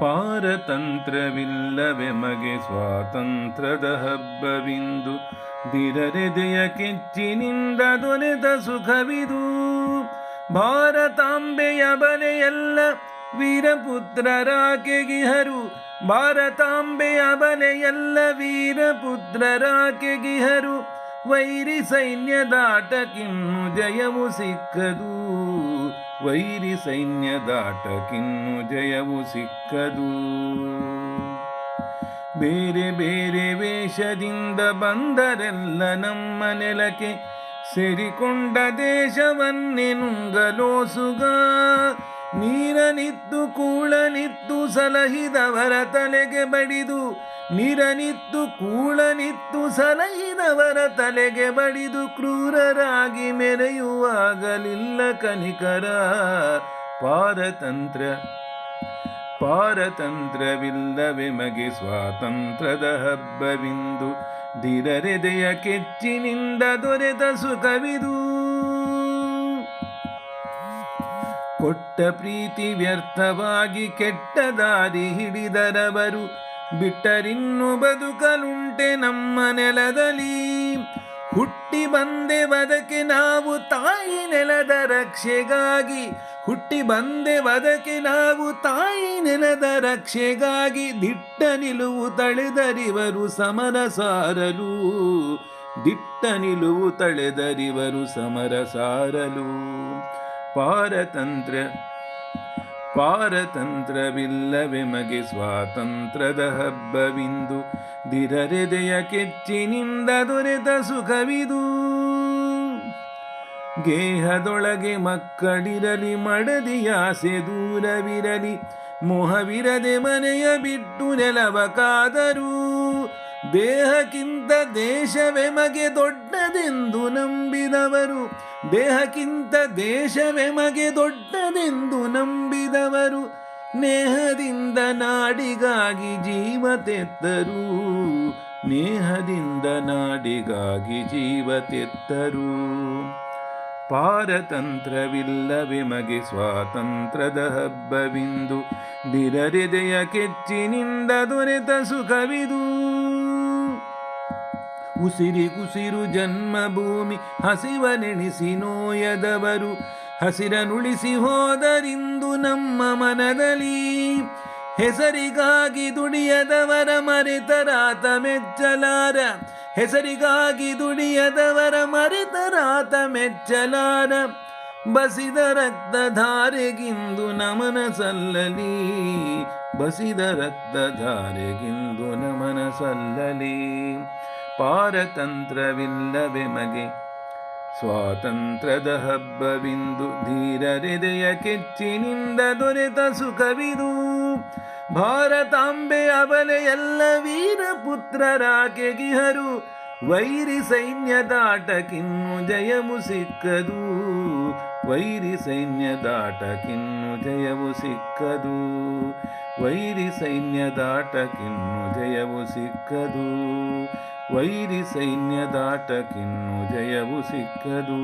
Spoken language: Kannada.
ಪಾರತಂತ್ರವಿಲ್ಲವೆ ಮಗೆ ಸ್ವಾತಂತ್ರ್ಯದ ಹಬ್ಬವಿಂದು ದಿರರೆದೆಯ ಕೆಚ್ಚಿನಿಂದ ದೊರೆತ ಸುಖವಿದು. ಭಾರತಾಂಬೆಯ ಬಲೆಯೆಲ್ಲ ವೀರಪುತ್ರರಾಕೆಗಿಹರು. ಭಾರತಾಂಬೆಯ ಬಲೆಯೆಲ್ಲ ವೀರಪುತ್ರರಾಕೆಗಿಹರು. ವೈರಿ ಸೈನ್ಯದಾಟಕ್ಕಿನ್ನು ಜಯವು ಸಿಕ್ಕದು. ವೈರಿ ಸೈನ್ಯದಾಟಕ್ಕಿನ್ನು ಜಯವು ಸಿಕ್ಕದು. ಬೇರೆ ಬೇರೆ ವೇಷದಿಂದ ಬಂದರೆಲ್ಲ ನಮ್ಮ ನೆಲಕ್ಕೆ ಸೇರಿಕೊಂಡ ದೇಶವನ್ನೇ ನುಂಗಲೋಸುಗ ನೀರನಿತ್ತು ಕೂಳನಿತ್ತು ಸಲಹಿದವರ ತಲೆಗೆ ಬಡಿದು ನೀರನಿತ್ತು ಕೂಳನಿತ್ತು ಸಲಹಿದವರ ತಲೆಗೆ ಬಡಿದು ಕ್ರೂರರಾಗಿ ಮೆರೆಯುವಾಗಲಿಲ್ಲ ಕನಿಕರ. ಪಾರತಂತ್ರ ಪಾರತಂತ್ರವಿಲ್ಲವೆಮಗೆ ಸ್ವಾತಂತ್ರ್ಯದ ಹಬ್ಬವಿಂದು. ಧಿರರೆದೆಯ ಕೆಚ್ಚಿನಿಂದ ದೊರೆತ ಸುಖವಿದು. ಕೊಟ್ಟ ಪ್ರೀತಿ ವ್ಯರ್ಥವಾಗಿ ಕೆಟ್ಟ ದಾರಿ ಹಿಡಿದರವರು. ಬಿಟ್ಟರಿನ್ನು ಬದುಕಲುಂಟೆ ನಮ್ಮ ನೆಲದಲ್ಲಿ. ಹುಟ್ಟಿ ಬಂದೆ ಬದಕೆ ನಾವು ತಾಯಿ ನೆಲದ ರಕ್ಷೆಗಾಗಿ. ಹುಟ್ಟಿ ಬಂದೆ ಬದಕೆ ನಾವು ತಾಯಿ ನೆಲದ ರಕ್ಷೆಗಾಗಿ. ದಿಟ್ಟ ನಿಲುವು ತಳೆದರಿವರು ಸಮರ ಸಾರಲು. ದಿಟ್ಟ ನಿಲುವು ತಳೆದರಿವರು ಸಮರ ಸಾರಲು. ಪಾರತಂತ್ರ ಪಾರತಂತ್ರವಿಲ್ಲವೆ ಮಗೆ ಸ್ವಾತಂತ್ರ್ಯದ ಹಬ್ಬವಿಂದು. ದಿರರೆದೆಯ ಕೆಚ್ಚಿನಿಂದ ದೊರೆತ ಸುಖವಿದು. ಗೇಹದೊಳಗೆ ಮಕ್ಕಳಿರಲಿ ಮಡದಿಯಾಸೆ ದೂರವಿರಲಿ. ಮೋಹವಿರದೆ ಮನೆಯ ಬಿಟ್ಟು ನೆಲವಕಾದರೂ. ದೇಹಕ್ಕಿಂತ ದೇಶವೆಮಗೆ ದೊಡ್ಡದೆಂದು ನಂಬಿದವರು. ದೇಹಕ್ಕಿಂತ ದೇಶವೆಮಗೆ ದೊಡ್ಡದೆಂದು ನಂಬಿದವರು, ನೇಹದಿಂದ ನಾಡಿಗಾಗಿ ಜೀವ ತೆತ್ತರು. ನೇಹದಿಂದ ನಾಡಿಗಾಗಿ ಜೀವ ತೆತ್ತರು. ಪಾರತಂತ್ರವಿಲ್ಲವೆ ಮಗೆ ಸ್ವಾತಂತ್ರ್ಯದ ಹಬ್ಬವಿಂದು ದಿರರೆದೆಯ ಕೆಚ್ಚಿನಿಂದ ದೊರೆತ ಸುಖವಿದು. ಉಸಿರಿ ಕುಸಿರು ಜನ್ಮಭೂಮಿ ಹಸಿವನೆಣಿಸಿ ನೋಯದವರು, ಹಸಿರನುಳಿಸಿ ಹೋದರಿಂದು ನಮ್ಮ ಮನದಲ್ಲಿ ಹೆಸರಿಗಾಗಿ ದುಡಿಯದವರ ಮರೆತರಾತ ಮೆಚ್ಚಲಾರ, ಹೆಸರಿಗಾಗಿ ದುಡಿಯದವರ ಮರೆತರಾತ ಮೆಚ್ಚಲಾರ, ಬಸಿದ ರಕ್ತಧಾರೆಗಿಂದು ನಮನ ಸಲ್ಲಲಿ ಬಸಿದ ರಕ್ತಧಾರೆಗಿಂದು ನಮನ ಸಲ್ಲಲಿ ಪಾರತಂತ್ರವಿಲ್ಲವೆ ಮಗೆ ಸ್ವಾತಂತ್ರ್ಯದ ಹಬ್ಬವಿಂದು ಧೀರರೆದೆಯ ಕೆಚ್ಚಿನಿಂದ ದೊರೆತ ಸುಖವಿದು. ಭಾರತಾಂಬೆ ಅಬಲೆ ಎಲ್ಲ ರಾಕೆಗಿಹರು ವೈರಿ ಸೈನ್ಯದಾಟಕಿನ್ನು ಜಯವು ಸಿಕ್ಕದು. ವೈರಿ ಸೈನ್ಯದಾಟಕಿನ್ನು ಜಯವು ಸಿಕ್ಕದು. ವೈರಿ ಸೈನ್ಯದಾಟಕಿನ್ನು ಜಯವು ಸಿಕ್ಕದು. ವೈರಿ ಸೈನ್ಯದಾಟಕ್ಕಿನ್ನು ಜಯವು ಸಿಕ್ಕದು.